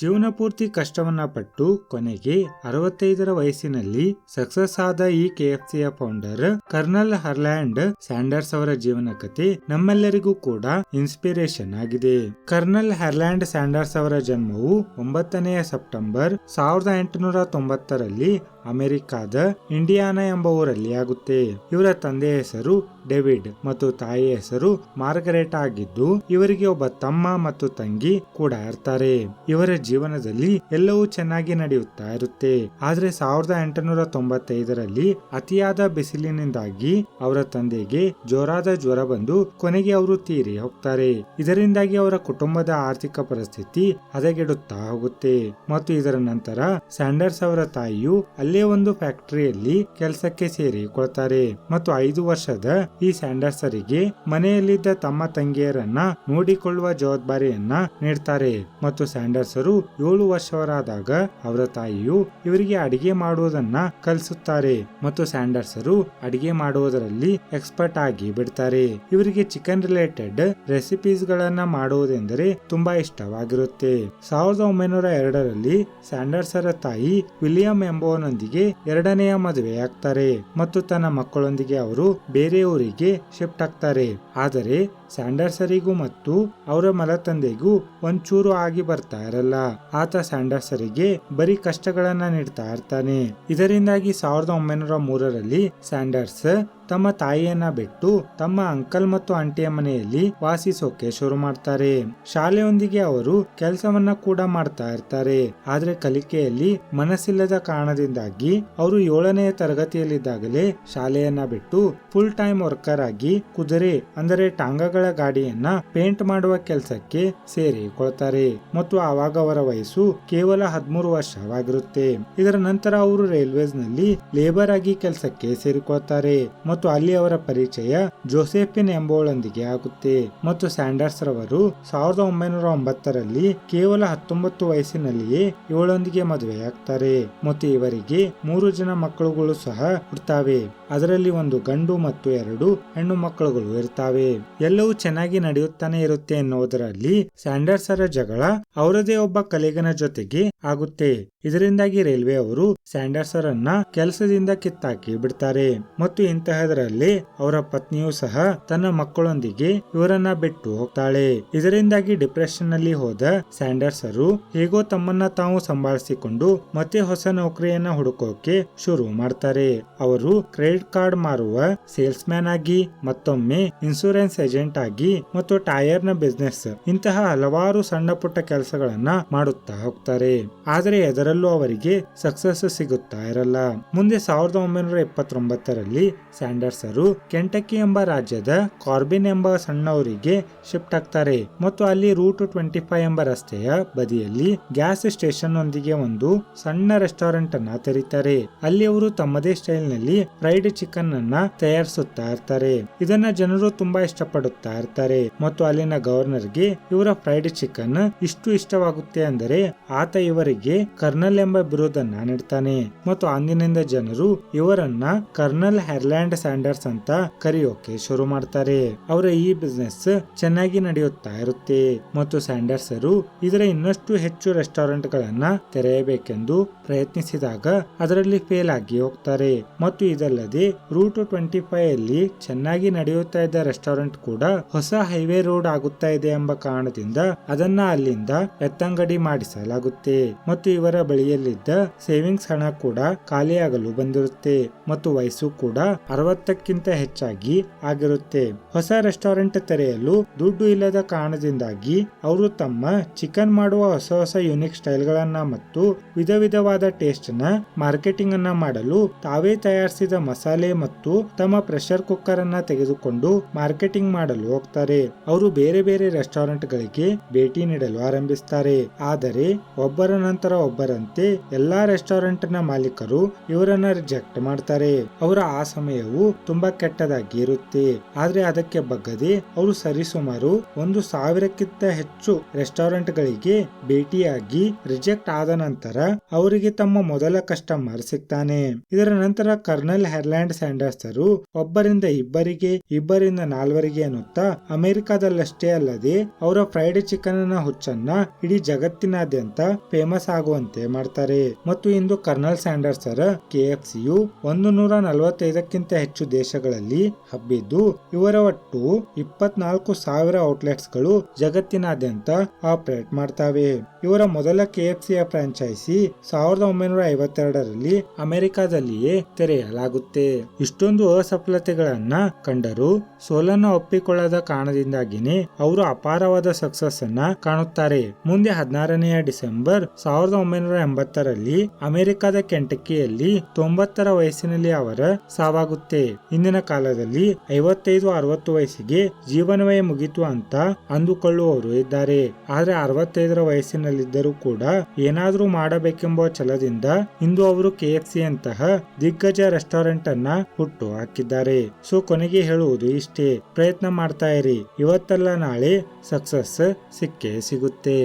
ಜೀವನ ಪೂರ್ತಿ ಕಷ್ಟವನ್ನ ಪಟ್ಟು ಕೊನೆಗೆ ಅರವತ್ತೈದರ ವಯಸ್ಸಿನಲ್ಲಿ ಸಕ್ಸಸ್ ಆದ ಈ ಸಿಯ ಫೌಂಡರ್ ಕರ್ನಲ್ ಹರ್ಲ್ಯಾಂಡ್ ಸ್ಯಾಂಡರ್ಸ್ ಅವರ ಜೀವನ ಕಥೆ ನಮ್ಮೆಲ್ಲರಿಗೂ ಕೂಡ ಇನ್ಸ್ಪಿರೇಷನ್ ಆಗಿದೆ. ಕರ್ನಲ್ ಹರ್ಲ್ಯಾಂಡ್ ಸ್ಯಾಂಡರ್ಸ್ ಅವರ ಜನ್ಮವು ಒಂಬತ್ತನೆಯ ಸೆಪ್ಟೆಂಬರ್ ಸಾವಿರದ ಎಂಟುನೂರ ತೊಂಬತ್ತರಲ್ಲಿ ಅಮೆರಿಕಾದ ಇಂಡಿಯಾನ ಎಂಬ ಊರಲ್ಲಿ ಆಗುತ್ತೆ. ಇವರ ತಂದೆಯ ಹೆಸರು ಡೇವಿಡ್ ಮತ್ತು ತಾಯಿಯ ಹೆಸರು ಮಾರ್ಗರೇಟ್ ಆಗಿದ್ದು, ಇವರಿಗೆ ಒಬ್ಬ ತಮ್ಮ ಮತ್ತು ತಂಗಿ ಕೂಡ ಇರ್ತಾರೆ. ಇವರ ಜೀವನದಲ್ಲಿ ಎಲ್ಲವೂ ಚೆನ್ನಾಗಿ ನಡೆಯುತ್ತಾ ಇರುತ್ತೆ. ಆದ್ರೆ ಸಾವಿರದ ಎಂಟುನೂರ ತೊಂಬತ್ತೈದರಲ್ಲಿ ಅತಿಯಾದ ಬಿಸಿಲಿನಿಂದಾಗಿ ಅವರ ತಂದೆಗೆ ಜೋರಾದ ಜ್ವರ ಬಂದು ಕೊನೆಗೆ ಅವರು ತೀರಿ ಹೋಗ್ತಾರೆ. ಇದರಿಂದಾಗಿ ಅವರ ಕುಟುಂಬದ ಆರ್ಥಿಕ ಪರಿಸ್ಥಿತಿ ಹದಗೆಡುತ್ತಾ ಹೋಗುತ್ತೆ. ಮತ್ತು ಇದರ ನಂತರ ಸ್ಯಾಂಡರ್ಸ್ ಅವರ ತಾಯಿಯು ಅಲ್ಲೇ ಒಂದು ಫ್ಯಾಕ್ಟರಿಯಲ್ಲಿ ಕೆಲಸಕ್ಕೆ ಸೇರಿಕೊಳ್ತಾರೆ. ಮತ್ತು ಐದು ವರ್ಷದ ಈ ಸ್ಯಾಂಡರ್ಸರಿಗೆ ಮನೆಯಲ್ಲಿದ್ದ ತಮ್ಮ ತಂಗಿಯರನ್ನ ನೋಡಿಕೊಳ್ಳುವ ಜವಾಬ್ದಾರಿಯನ್ನ ನೀಡ್ತಾರೆ. ಮತ್ತು ಸ್ಯಾಂಡರ್ಸರು ಏಳು ವರ್ಷವರಾದಾಗ ಅವರ ತಾಯಿಯು ಇವರಿಗೆ ಅಡಿಗೆ ಮಾಡುವುದನ್ನ ಕಲಿಸುತ್ತಾರೆ. ಮತ್ತು ಸ್ಯಾಂಡರ್ಸರು ಅಡಿಗೆ ಮಾಡುವುದರಲ್ಲಿ ಎಕ್ಸ್ಪರ್ಟ್ ಆಗಿ ಬಿಡ್ತಾರೆ. ಇವರಿಗೆ ಚಿಕನ್ ರಿಲೇಟೆಡ್ ರೆಸಿಪೀಸ್ ಗಳನ್ನ ಮಾಡುವುದೆಂದರೆ ತುಂಬಾ ಇಷ್ಟವಾಗಿರುತ್ತೆ. ಸಾವಿರದ ಒಂಬೈನೂರ ಎರಡರಲ್ಲಿ ಸ್ಯಾಂಡರ್ಸರ ತಾಯಿ ವಿಲಿಯಂ ಎಂಬುವನೊಂದಿಗೆ ಎರಡನೆಯ ಮದುವೆಯಾಗ್ತಾರೆ ಮತ್ತು ತನ್ನ ಮಕ್ಕಳೊಂದಿಗೆ ಅವರು ಬೇರೆ ಊರಿಗೆ ಶಿಫ್ಟ್ ಆಗ್ತಾರೆ. ಆದರೆ ಸ್ಯಾಂಡರ್ಸರಿಗೂ ಮತ್ತು ಅವರ ಮಲತಂದೆಗೂ ಒಂಚೂರು ಆಗಿ ಬರ್ತಾ ಇರಲ್ಲ. ಆತ ಸ್ಯಾಂಡರ್ಸರಿಗೆ ಬರೀ ಕಷ್ಟಗಳನ್ನ ನೀಡ್ತಾ ಇರ್ತಾನೆ. ಇದರಿಂದಾಗಿ ಸಾವಿರದ ಒಂಬೈನೂರ ಮೂರರಲ್ಲಿ ಸ್ಯಾಂಡರ್ಸ್ ತಮ್ಮ ತಾಯಿಯನ್ನ ಬಿಟ್ಟು ತಮ್ಮ ಅಂಕಲ್ ಮತ್ತು ಆಂಟಿಯ ಮನೆಯಲ್ಲಿ ವಾಸಿಸೋಕೆ ಶುರು ಮಾಡ್ತಾರೆ. ಶಾಲೆಯೊಂದಿಗೆ ಅವರು ಕೆಲಸವನ್ನ ಕೂಡ ಮಾಡ್ತಾ ಇರ್ತಾರೆ. ಆದ್ರೆ ಕಲಿಕೆಯಲ್ಲಿ ಮನಸ್ಸಿಲ್ಲದ ಕಾರಣದಿಂದಾಗಿ ಅವರು ಏಳನೆಯ ತರಗತಿಯಲ್ಲಿದ್ದಾಗಲೇ ಶಾಲೆಯನ್ನ ಬಿಟ್ಟು ಫುಲ್ ಟೈಮ್ ವರ್ಕರ್ ಆಗಿ ಕುದುರೆ, ಅಂದರೆ ಟಾಂಗಗಳ ಗಾಡಿಯನ್ನ ಪೇಂಟ್ ಮಾಡುವ ಕೆಲಸಕ್ಕೆ ಸೇರಿಕೊಳ್ತಾರೆ ಮತ್ತು ಆವಾಗ ಅವರ ವಯಸ್ಸು ಕೇವಲ ಹದಿಮೂರು ವರ್ಷವಾಗಿರುತ್ತೆ. ಇದರ ನಂತರ ಅವರು ರೈಲ್ವೇಸ್ನಲ್ಲಿ ಲೇಬರ್ ಆಗಿ ಕೆಲಸಕ್ಕೆ ಸೇರಿಕೊಳ್ತಾರೆ ಮತ್ತು ಅಲ್ಲಿ ಅವರ ಪರಿಚಯ ಜೋಸೆಫಿನ್ ಎಂಬುವಳೊಂದಿಗೆ ಆಗುತ್ತೆ. ಮತ್ತು ಸ್ಯಾಂಡರ್ಸ್ ರವರು ಸಾವಿರದ ಒಂಬೈನೂರ ಒಂಬತ್ತರಲ್ಲಿ ಕೇವಲ ಹತ್ತೊಂಬತ್ತು ವಯಸ್ಸಿನಲ್ಲಿಯೇ ಇವಳೊಂದಿಗೆ ಮದುವೆಯಾಗ್ತಾರೆ. ಮತ್ತು ಇವರಿಗೆ ಮೂರು ಜನ ಮಕ್ಕಳುಗಳು ಸಹ ಹುಡ್ತಾವೆ. ಅದರಲ್ಲಿ ಒಂದು ಗಂಡು ಮತ್ತು ಎರಡು ಹೆಣ್ಣು ಮಕ್ಕಳುಗಳು ಇರ್ತಾವೆ. ಎಲ್ಲವೂ ಚೆನ್ನಾಗಿ ನಡೆಯುತ್ತಾನೆ ಇರುತ್ತೆ ಎನ್ನುವುದರಲ್ಲಿ ಸ್ಯಾಂಡರ್ಸರ ಜಗಳ ಅವರದೇ ಒಬ್ಬ ಕಲೆಗನ ಜೊತೆಗೆ ಆಗುತ್ತೆ. ಇದರಿಂದಾಗಿ ರೈಲ್ವೆ ಅವರು ಸ್ಯಾಂಡರ್ಸರನ್ನ ಕೆಲಸದಿಂದ ಕಿತ್ತಾಕಿ ಬಿಡ್ತಾರೆ. ಮತ್ತು ಇಂತಹದರಲ್ಲಿ ಅವರ ಪತ್ನಿಯು ಸಹ ತನ್ನ ಮಕ್ಕಳೊಂದಿಗೆ ಇವರನ್ನ ಬಿಟ್ಟು ಹೋಗ್ತಾಳೆ. ಇದರಿಂದಾಗಿ ಡಿಪ್ರೆಷನ್ನಲ್ಲಿ ಹೋದ ಸ್ಯಾಂಡರ್ಸರು ಹೇಗೋ ತಮ್ಮನ್ನ ತಾವು ಸಂಭಾಳಿಸಿಕೊಂಡು ಮತ್ತೆ ಹೊಸ ನೌಕರಿಯನ್ನ ಹುಡುಕೋಕೆ ಶುರು ಮಾಡ್ತಾರೆ. ಅವರು ಕ್ರೆಡಿಟ್ ಕಾರ್ಡ್ ಮಾರುವ ಸೇಲ್ಸ್ ಮ್ಯಾನ್ ಆಗಿ, ಮತ್ತೊಮ್ಮೆ ಇನ್ಸೂರೆನ್ಸ್ ಏಜೆಂಟ್ ಆಗಿ, ಮತ್ತು ಟೈರ್ನ ಬಿಸ್ನೆಸ್ ಇಂತಹ ಹಲವಾರು ಸಣ್ಣ ಪುಟ್ಟ ಕೆಲಸಗಳನ್ನ ಮಾಡುತ್ತಾ ಹೋಗ್ತಾರೆ. ಆದರೆ ಎದರಲ್ಲೂ ಅವರಿಗೆ ಸಕ್ಸಸ್ ಸಿಗುತ್ತಾ ಇರಲ್ಲ. ಮುಂದೆ ಸಾವಿರದ ಒಂಬೈನೂರ ಎಪ್ಪತ್ತೊಂಬತ್ತರಲ್ಲಿ ಸ್ಯಾಂಡರ್ಸರು ಕೆಂಟಕಿ ಎಂಬ ರಾಜ್ಯದ ಕಾರ್ಬಿನ್ ಎಂಬ ಸಣ್ಣವರಿಗೆ ಶಿಫ್ಟ್ ಆಗ್ತಾರೆ. ಮತ್ತು ಅಲ್ಲಿ ರೂಟ್ ಟ್ವೆಂಟಿ ಫೈವ್ ಎಂಬ ರಸ್ತೆಯ ಬದಿಯಲ್ಲಿ ಗ್ಯಾಸ್ ಸ್ಟೇಷನ್ ಒಂದಿಗೆ ಒಂದು ಸಣ್ಣ ರೆಸ್ಟೋರೆಂಟ್ ಅನ್ನ ತೆರೀತಾರೆ. ಅಲ್ಲಿ ಅವರು ತಮ್ಮದೇ ಸ್ಟೈಲ್ನಲ್ಲಿ ಫ್ರೈಡ್ ಚಿಕನ್ ಅನ್ನ ತಯಾರಿಸುತ್ತಾ ಇರ್ತಾರೆ. ಇದನ್ನ ಜನರು ತುಂಬಾ ಇಷ್ಟಪಡುತ್ತಾ ಇರ್ತಾರೆ. ಮತ್ತು ಅಲ್ಲಿನ ಗವರ್ನರ್ಗೆ ಇವರ ಫ್ರೈಡ್ ಚಿಕನ್ ಇಷ್ಟು ಇಷ್ಟವಾಗುತ್ತೆ ಅಂದರೆ ಆತ ಇವರಿಗೆ ಕರ್ನಲ್ ಎಂಬ ಬಿರುದನ್ನ ನೀಡ್ತಾನೆ. ಮತ್ತು ಅಂದಿನಿಂದ ಜನರು ಇವರನ್ನ ಕರ್ನಲ್ ಹೆರ್ಲ್ಯಾಂಡ್ ಸ್ಯಾಂಡರ್ಸ್ ಅಂತ ಕರೆಯೋಕೆ ಶುರು ಮಾಡ್ತಾರೆ. ಅವರ ಈ ಬಿಸ್ನೆಸ್ ಚೆನ್ನಾಗಿ ನಡೆಯುತ್ತಾ ಇರುತ್ತೆ. ಮತ್ತು ಸ್ಯಾಂಡರ್ಸರು ಇದರ ಇನ್ನಷ್ಟು ಹೆಚ್ಚು ರೆಸ್ಟೋರೆಂಟ್ ಗಳನ್ನ ತೆರೆಯಬೇಕೆಂದು ಪ್ರಯತ್ನಿಸಿದಾಗ ಅದರಲ್ಲಿ ಫೇಲ್ ಆಗಿ ಹೋಗ್ತಾರೆ. ಮತ್ತು ಇದಲ್ಲದೆ ರೂಟ್ ಟ್ವೆಂಟಿ ಫೈವ್ ಅಲ್ಲಿ ಚೆನ್ನಾಗಿ ನಡೆಯುತ್ತಾ ಇದ್ದ ರೆಸ್ಟೋರೆಂಟ್ ಕೂಡ ಹೊಸ ಹೈವೇ ರೋಡ್ ಆಗುತ್ತಾ ಇದೆ ಎಂಬ ಕಾರಣದಿಂದ ಅದನ್ನ ಅಲ್ಲಿಂದ ಎತ್ತಂಗಡಿ ಮಾಡಿಸಲಾಗುತ್ತೆ. ಮತ್ತು ಇವರ ಬಳಿಯಲ್ಲಿದ್ದ ಸೇವಿಂಗ್ಸ್ ಹಣ ಕೂಡ ಖಾಲಿಯಾಗಲು ಬಂದಿರುತ್ತೆ ಮತ್ತು ವಯಸ್ಸು ಕೂಡ ಅರವತ್ತಕ್ಕಿಂತ ಹೆಚ್ಚಾಗಿ ಆಗಿರುತ್ತೆ. ಹೊಸ ರೆಸ್ಟೋರೆಂಟ್ ತೆರೆಯಲು ದುಡ್ಡು ಇಲ್ಲದ ಕಾರಣದಿಂದಾಗಿ ಅವರು ತಮ್ಮ ಚಿಕನ್ ಮಾಡುವ ಹೊಸ ಹೊಸ ಯುನಿಕ್ ಸ್ಟೈಲ್ ಗಳನ್ನ ಮತ್ತು ವಿಧ ವಿಧವಾದ ಟೇಸ್ಟ್ನ ಮಾರ್ಕೆಟಿಂಗ್ ಅನ್ನ ಮಾಡಲು ತಾವೇ ತಯಾರಿಸಿದ ಮಸಾಲೆ ಮತ್ತು ತಮ್ಮ ಪ್ರೆಷರ್ ಕುಕ್ಕರ್ ಅನ್ನ ತೆಗೆದುಕೊಂಡು ಮಾರ್ಕೆಟಿಂಗ್ ಮಾಡಲು ಹೋಗ್ತಾರೆ. ಅವರು ಬೇರೆ ಬೇರೆ ರೆಸ್ಟೋರೆಂಟ್ ಗಳಿಗೆ ಭೇಟಿ ನೀಡಲು ಆರಂಭಿಸ್ತಾರೆ. ಆದರೆ ಒಬ್ಬರ ನಂತರ ಒಬ್ಬರಂತೆ ಸೇರಿದಂತೆ ಎಲ್ಲಾ ರೆಸ್ಟೋರೆಂಟ್ನ ಮಾಲೀಕರು ಇವರನ್ನ ರಿಜೆಕ್ಟ್ ಮಾಡ್ತಾರೆ. ಅವರ ಆ ಸಮಯವು ತುಂಬಾ ಕೆಟ್ಟದಾಗಿ ಇರುತ್ತೆ. ಆದ್ರೆ ಅದಕ್ಕೆ ಬಗ್ಗದೆ ಅವರು ಸರಿಸುಮಾರು ಒಂದು ಸಾವಿರಕ್ಕಿಂತ ಹೆಚ್ಚು ರೆಸ್ಟೋರೆಂಟ್ ಗಳಿಗೆ ಭೇಟಿಯಾಗಿ ರಿಜೆಕ್ಟ್ ಆದ ನಂತರ ಅವರಿಗೆ ತಮ್ಮ ಮೊದಲ ಕಸ್ಟಮರ್ ಸಿಗ್ತಾನೆ. ಇದರ ನಂತರ ಕರ್ನಲ್ ಹೆರ್ಲ್ಯಾಂಡ್ ಸ್ಯಾಂಡರ್ಸರು ಒಬ್ಬರಿಂದ ಇಬ್ಬರಿಗೆ, ಇಬ್ಬರಿಂದ ನಾಲ್ವರಿಗೆ ಅನ್ನುತ್ತಾ ಅಮೆರಿಕಾದಲ್ಲಷ್ಟೇ ಅಲ್ಲದೆ ಅವರ ಫ್ರೈಡ್ ಚಿಕನ್ನ ಹುಚ್ಚನ್ನ ಇಡೀ ಜಗತ್ತಿನಾದ್ಯಂತ ಫೇಮಸ್ ಆಗುವಂತೆ ಮಾಡ್ತಾರೆ? ಮತ್ತು ಇಂದು ಕರ್ನಲ್ ಸ್ಯಾಂಡರ್ಸರ ಕೆಎಫ್ಸಿಯು ಒಂದು ನೂರ ನಲವತ್ತೈದಕ್ಕಿಂತ ಹೆಚ್ಚು ದೇಶಗಳಲ್ಲಿ ಹಬ್ಬಿದ್ದು, ಇವರ ಒಟ್ಟು ಇಪ್ಪತ್ನಾಲ್ಕು ಸಾವಿರ ಔಟ್ಲೆಟ್ಸ್ಗಳು ಜಗತ್ತಿನಾದ್ಯಂತ ಆಪರೇಟ್ ಮಾಡ್ತವೆ. ಇವರ ಮೊದಲ ಕೆಎಫ್ಸಿಯ ಫ್ರಾಂಚೈಸಿ ಸಾವಿರದ ಒಂಬೈನೂರ ಐವತ್ತೆರಡರಲ್ಲಿ ಅಮೆರಿಕಾದಲ್ಲಿಯೇ ತೆರೆಯಲಾಗುತ್ತೆ. ಇಷ್ಟೊಂದು ಅಸಫಲತೆಗಳನ್ನ ಕಂಡರೂ ಸೋಲನ್ನು ಒಪ್ಪಿಕೊಳ್ಳದ ಕಾರಣದಿಂದಾಗಿನೇ ಅವರು ಅಪಾರವಾದ ಸಕ್ಸಸ್ ಅನ್ನ ಕಾಣುತ್ತಾರೆ. ಮುಂದೆ ಹದಿನಾರನೆಯ ಡಿಸೆಂಬರ್ ಸಾವಿರದ ಒಂಬೈನೂರ ಎಂಬತ್ತರಲ್ಲಿ ಅಮೆರಿಕದ ಕೆಂಟಕಿಯಲ್ಲಿ ತೊಂಬತ್ತರ ವಯಸ್ಸಿನಲ್ಲಿ ಅವರ ಸಾವಾಗುತ್ತೆ. ಇಂದಿನ ಕಾಲದಲ್ಲಿ ಐವತ್ತೈದು ಅರವತ್ತು ವಯಸ್ಸಿಗೆ ಜೀವನವೇ ಮುಗಿತು ಅಂತ ಅಂದುಕೊಳ್ಳುವವರು ಇದ್ದಾರೆ. ಆದ್ರೆ ಅರವತ್ತೈದರ ವಯಸ್ಸಿನಲ್ಲಿದ್ದರೂ ಕೂಡ ಏನಾದರೂ ಮಾಡಬೇಕೆಂಬ ಛಲದಿಂದ ಇಂದು ಅವರು ಕೆಎಫ್ಸಿ ಅಂತಹ ದಿಗ್ಗಜ ರೆಸ್ಟೋರೆಂಟ್ ಅನ್ನ ಹುಟ್ಟು ಹಾಕಿದ್ದಾರೆ. ಸೊ ಕೊನೆಗೆ ಹೇಳುವುದು ಇಷ್ಟೇ. ಪ್ರಯತ್ನ ಮಾಡ್ತಾ ಇರಿ. ಇವತ್ತಲ್ಲ ನಾಳೆ ಸಕ್ಸಸ್ ಸಿಕ್ಕೇ ಸಿಗುತ್ತೆ.